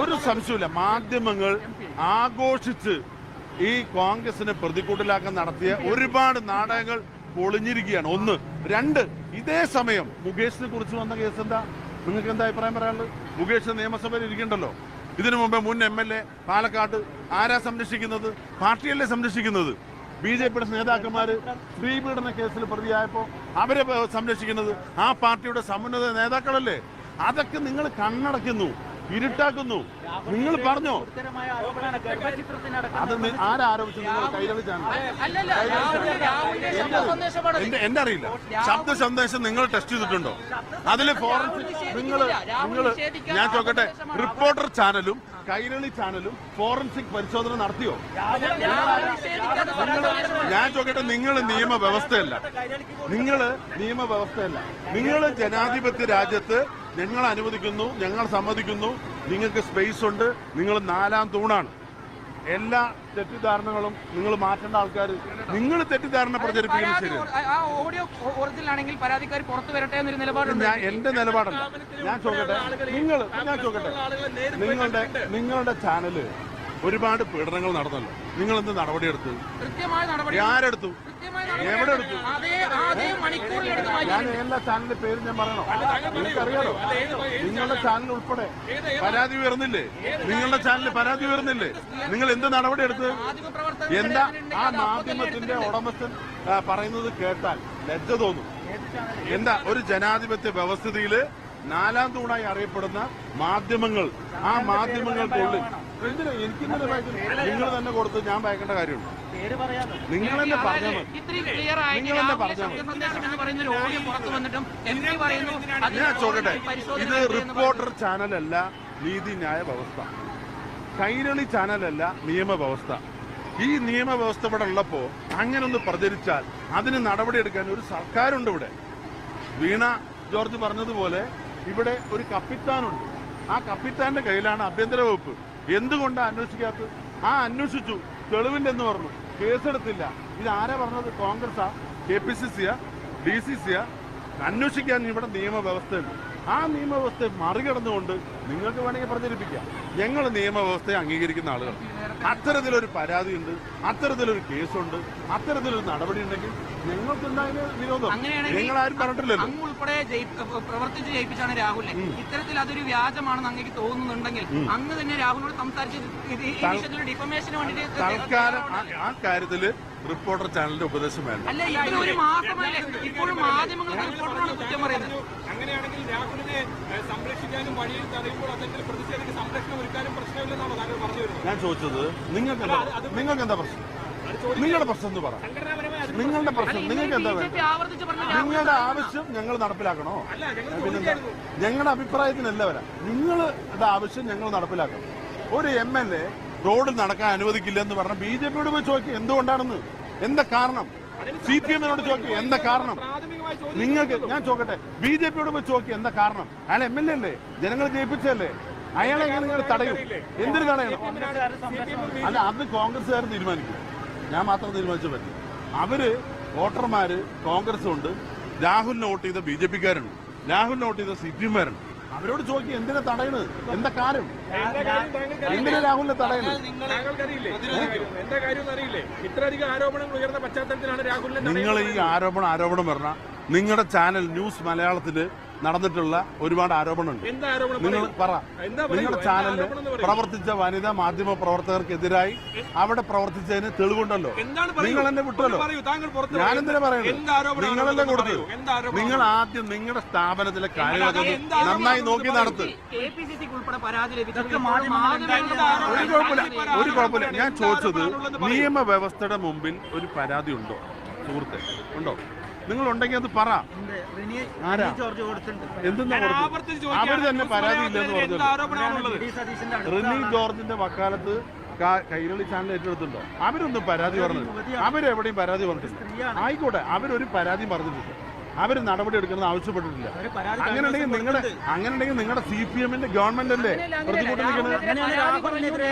ഒരു സംശയമില്ല മാധ്യമങ്ങൾ ആഘോഷിച്ച് ഈ കോൺഗ്രസിനെ പ്രതികൂട്ടിലാക്കാൻ നടത്തിയ ഒരുപാട് നാടകങ്ങൾ പൊളിഞ്ഞിരിക്കുകയാണ്. ഒന്ന്. രണ്ട്. ഇതേ സമയം മുകേഷിനെ കുറിച്ച് വന്ന കേസ് എന്താ? നിങ്ങൾക്ക് എന്താ അഭിപ്രായം പറയാനുള്ളത്? മുകേഷ് നിയമസഭയിൽ ഇരിക്കണ്ടല്ലോ. ഇതിനു മുമ്പ് മുൻ എം എൽ എ പാലക്കാട് ആരാ സംരക്ഷിക്കുന്നത്? പാർട്ടിയല്ലേ സംരക്ഷിക്കുന്നത്? ബി ജെ പിയുടെ നേതാക്കന്മാര് സ്ത്രീപീഡന കേസിൽ പ്രതിയായപ്പോൾ അവരെ സംരക്ഷിക്കുന്നത് ആ പാർട്ടിയുടെ സമുന്നത നേതാക്കളല്ലേ? അതൊക്കെ നിങ്ങൾ കണ്ണടക്കുന്നു ഇരുട്ടാക്കുന്നു. നിങ്ങൾ പറഞ്ഞോ? അത് ആരോപിച്ചു ആരാരോപിച്ചു നിങ്ങൾ കൈരളി ചാനൽ അല്ലല്ല രാഹുലിന്റെ രാഹുലിന്റെ ശബ്ദ സന്ദേശമാണ് എന്റെ അറിയില്ല ശബ്ദ സന്ദേശം നിങ്ങൾ ടെസ്റ്റ് ചെയ്തിട്ടുണ്ടോ? അതിൽ ഫോറൻസിക് നിങ്ങൾ നിങ്ങൾ ഞാൻ ചോക്കട്ടെ റിപ്പോർട്ടർ ചാനലും കൈരളി ചാനലും ഫോറൻസിക് പരിശോധന നടത്തിയോ? ഞാൻ ചോക്കട്ടെ നിങ്ങൾ നിയമവ്യവസ്ഥയല്ല. നിങ്ങൾ നിയമവ്യവസ്ഥയല്ല. നിങ്ങൾ ജനാധിപത്യ രാജ്യത്ത് ഞങ്ങൾ അനുവദിക്കുന്നു ഞങ്ങൾ സമ്മതിക്കുന്നു. നിങ്ങൾക്ക് സ്പേസ് ഉണ്ട്. നിങ്ങൾ നാലാം തൂണാണ്. എല്ലാ തെറ്റിദ്ധാരണകളും നിങ്ങൾ മാറ്റേണ്ട ആൾക്കാർ നിങ്ങൾ തെറ്റിദ്ധാരണ പ്രചരിപ്പിക്കുന്നത് ശരി ആ ഓഡിയോ ഒറിജിനൽ ആണെങ്കിൽ പരാതിക്കാർ പുറത്തു വരട്ടെ എന്നൊരു നിലപാടുണ്ട്. ഞാൻ എന്റെ നിലപാടല്ല. ഞാൻ ചോദിക്കട്ടെ? നിങ്ങൾ ഞാൻ ചോദിക്കട്ടെ? നിങ്ങളുടെ നിങ്ങളുടെ ചാനൽ ഒരുപാട് പീഡനങ്ങൾ നടന്നല്ലോ. നിങ്ങൾ എന്ത് നടപടിയെടുത്തു? ആരെടുത്തു? എവിടെ എടുത്തു? ഞാൻ എല്ലാ ചാനലിന്റെ പേര് ഞാൻ പറയണോ നിങ്ങൾക്കറിയാലോ? നിങ്ങളുടെ ചാനൽ? ഉൾപ്പെടെ പരാതി ഉയർന്നില്ലേ? നിങ്ങളുടെ ചാനലിൽ പരാതി ഉയർന്നില്ലേ? നിങ്ങൾ എന്ത് നടപടി എടുത്ത്? എന്താ ആ മാധ്യമത്തിന്റെ ഉടമസ്ഥൻ പറയുന്നത് കേട്ടാൽ ലജ്ജ തോന്നും. എന്താ? ഒരു ജനാധിപത്യ വ്യവസ്ഥിതിയിൽ നാലാം തൂണായി അറിയപ്പെടുന്ന മാധ്യമങ്ങൾ. ആ മാധ്യമങ്ങൾക്കുള്ളിൽ എന്തിനാ? എനിക്കിന്നലെ വായിക്കുന്നു നിങ്ങൾ തന്നെ കൊടുത്ത് ഞാൻ വായിക്കേണ്ട കാര്യമുണ്ട്. നിങ്ങൾ തന്നെ പറഞ്ഞാൽ നിങ്ങൾ തന്നെ പറഞ്ഞാൽ സന്ദേശം എന്ന് പറയുന്ന ഓഡിയോ പുറത്തു വന്നിട്ടും എം പി പറയുന്നു ഞാൻ ചോദിക്കട്ടെ? ഇത് റിപ്പോർട്ടർ ചാനലല്ല നീതിന്യായ വ്യവസ്ഥ കൈരളി ചാനലല്ല നിയമവ്യവസ്ഥ. ഈ നിയമവ്യവസ്ഥ ഇവിടെ ഉള്ളപ്പോ അങ്ങനെ ഒന്ന് പ്രചരിച്ചാൽ അതിന് നടപടിയെടുക്കാൻ ഒരു സർക്കാരുണ്ട് ഇവിടെ. വീണ ജോർജ് പറഞ്ഞതുപോലെ ഇവിടെ ഒരു കപ്പിത്താനുണ്ട്. ആ കപ്പിത്താന്റെ കയ്യിലാണ് ആഭ്യന്തര വകുപ്പ്. എന്തുകൊണ്ടാണ് അന്വേഷിക്കാത്തത്? ആ അന്വേഷിച്ചു. തെളിവിന്റെ എന്ന് പറഞ്ഞു. കേസെടുത്തില്ല. ഇത് ആരാ പറഞ്ഞത്? കോൺഗ്രസാ കെ പി സി സിയാ? ഡി സി സിയാ? അന്വേഷിക്കാൻ ഇവിടെ നിയമവ്യവസ്ഥയുണ്ട്. ആ നിയമവ്യവസ്ഥയെ മറികടന്നുകൊണ്ട് നിങ്ങൾക്ക് വേണമെങ്കിൽ പ്രചരിപ്പിക്കാം. ഞങ്ങൾ നിയമവ്യവസ്ഥയെ അംഗീകരിക്കുന്ന ആളുകൾ അത്തരത്തിലൊരു പരാതിയുണ്ട്. അത്തരത്തിലൊരു കേസുണ്ട്. അത്തരത്തിലൊരു നടപടി ഉണ്ടെങ്കിൽ ഞങ്ങൾക്ക് എന്തായാലും വിരോധം. അങ്ങനെയാണെങ്കിൽ നിങ്ങൾ ആരും പറഞ്ഞിട്ടില്ലല്ലോ. അങ്ങ് ഉൾപ്പെടെ പ്രവർത്തിച്ച് ജയിപ്പിച്ചാണ് രാഹുലിനെ. ഇത്തരത്തിൽ അതൊരു വ്യാജമാണെന്ന് അങ്ങേക്ക് തോന്നുന്നുണ്ടെങ്കിൽ അങ്ങ് തന്നെ രാഹുലിനോട് സംസാരിച്ച് ഡിഫമേഷന് വേണ്ടിയിട്ട് തൽക്കാലം ആ- കാര്യത്തിൽ റിപ്പോർട്ടർ ചാനലിന്റെ ഉപദേശം വേണ്ട അല്ല ഇപ്പൊ ഒരു മാസമല്ലേ? ഇപ്പോഴും മാധ്യമങ്ങൾ റിപ്പോർട്ടറാണ് കുറ്റം പറയുന്നത്. അങ്ങനെയാണെങ്കിൽ രാഹുലിനെ സംരക്ഷിക്കാനും വഴിയിൽ തടയുമ്പോൾ അതെങ്കിലും പ്രതിഷേധത്തിന് സംരക്ഷണം ഒരുക്കാനും പ്രശ്നമില്ലെന്നാണോ താങ്കൾ പറഞ്ഞു വരുന്നത്? ഞാൻ ചോദിച്ചത് നിങ്ങൾക്ക് എന്താ നിങ്ങൾക്ക് എന്താ പ്രശ്നം? നിങ്ങളുടെ പ്രശ്നം എന്ന് പറ. സംഘടനാപരമായ അത് നിങ്ങളുടെ പ്രശ്നം. നിങ്ങൾക്ക് എന്താ നിങ്ങളുടെ ആവശ്യം ഞങ്ങൾ നടപ്പിലാക്കണോ? പിന്നെന്താ ഞങ്ങളുടെ അഭിപ്രായത്തിനല്ല വരാം നിങ്ങളുടെ ആവശ്യം ഞങ്ങൾ നടപ്പിലാക്കണം. ഒരു എം എൽ എ റോഡിൽ നടക്കാൻ അനുവദിക്കില്ല എന്ന് പറഞ്ഞ ബി ജെ പിയോട് പോയി ചോദിക്കും എന്തുകൊണ്ടാണെന്ന്? എന്താ കാരണം? സി പി എമ്മിനോട് ചോദിക്കും എന്താ കാരണം? നിങ്ങൾക്ക് ഞാൻ ചോദിക്കട്ടെ ബി ജെ പിയോട് പോയി ചോദിക്കും എന്താ കാരണം? അയാൾ എം എൽ എ അല്ലേ? ജനങ്ങൾ ജയിപ്പിച്ചല്ലേ അയാളെ എങ്ങനെ നിങ്ങൾ തടയും? എന്തിനു തടയണം? അല്ല അത് കോൺഗ്രസ്സുകാർ തീരുമാനിക്കും. ഞാൻ മാത്രം തീരുമാനിച്ചു പറ്റും. അവർ വോട്ടർമാര് കോൺഗ്രസ് ഉണ്ട് രാഹുലിനെ വോട്ട് ചെയ്ത ബി ജെ പിക്കാരുണ്ട് രാഹുലിനെ വോട്ട് ചെയ്ത സി പി എമ്മാരുണ്ട് അവരോട് ചോദിക്കും എന്തിനാ തടയണത്? എന്താ കാര്യം? എന്തിനാ രാഹുലിനെ തടയണത്? താങ്കൾക്കറിയില്ലേ? എന്താ കാര്യം? അറിയില്ലേ ഇത്രയധികം ആരോപണങ്ങൾ ഉയർന്ന പശ്ചാത്തലത്തിലാണ് രാഹുലിനെ നിങ്ങൾ ഈ ആരോപണം ആരോപണം പറഞ്ഞ നിങ്ങളുടെ ചാനൽ ന്യൂസ് മലയാളത്തിൽ നടന്നിട്ടുള്ള ഒരുപാട് ആരോപണമുണ്ട്. എന്താ ആരോപണം നിങ്ങൾ പറ. നിങ്ങളുടെ ചാനലിൽ? പ്രവർത്തിച്ച വനിതാ മാധ്യമ പ്രവർത്തകർക്കെതിരായി അവിടെ പ്രവർത്തിച്ചതിന് തെളിവുണ്ടല്ലോ. നിങ്ങൾ എന്നെ വിട്ടല്ലോ. എന്തിനാ പറയുന്നത് നിങ്ങളെല്ലാം കൊടുത്തു നിങ്ങൾ ആദ്യം നിങ്ങളുടെ സ്ഥാപനത്തിലെ കാര്യങ്ങളൊക്കെ ആരോപണമാണ് നന്നായി നോക്കി നടത്തു. കുഴപ്പമില്ല. ഒരു കുഴപ്പമില്ല. ഞാൻ ചോദിച്ചത് നിയമവ്യവസ്ഥയുടെ മുമ്പിൽ ഒരു പരാതി ഉണ്ടോ സുഹൃത്തെ ഉണ്ടോ? നിങ്ങൾ ഉണ്ടെങ്കിൽ അത് പറ. ആരാ? എന്തെന്നാ തന്നെ പരാതി ഇല്ലെന്ന് സതീശന്റെ റിനി ജോർജിന്റെ വക്കാലത്ത് കൈരളി ചാനൽ ഏറ്റെടുത്തുണ്ടോ അവരൊന്നും പരാതി പറഞ്ഞില്ല അവരെവിടെയും പരാതി പറഞ്ഞിട്ടില്ല. ആയിക്കോട്ടെ അവരൊരു പരാതി പറഞ്ഞിട്ടില്ല. അവർ നടപടി എടുക്കണമെന്ന് ആവശ്യപ്പെട്ടിട്ടില്ല. അങ്ങനെ ഉണ്ടെങ്കിൽ നിങ്ങളുടെ അങ്ങനെ ഉണ്ടെങ്കിൽ നിങ്ങളുടെ സി പി എമ്മിന്റെ ഗവൺമെന്റ് അല്ലേ പ്രതികൂട്ടിൽ നിൽക്കുന്നത് രാഹുലിനെതിരെ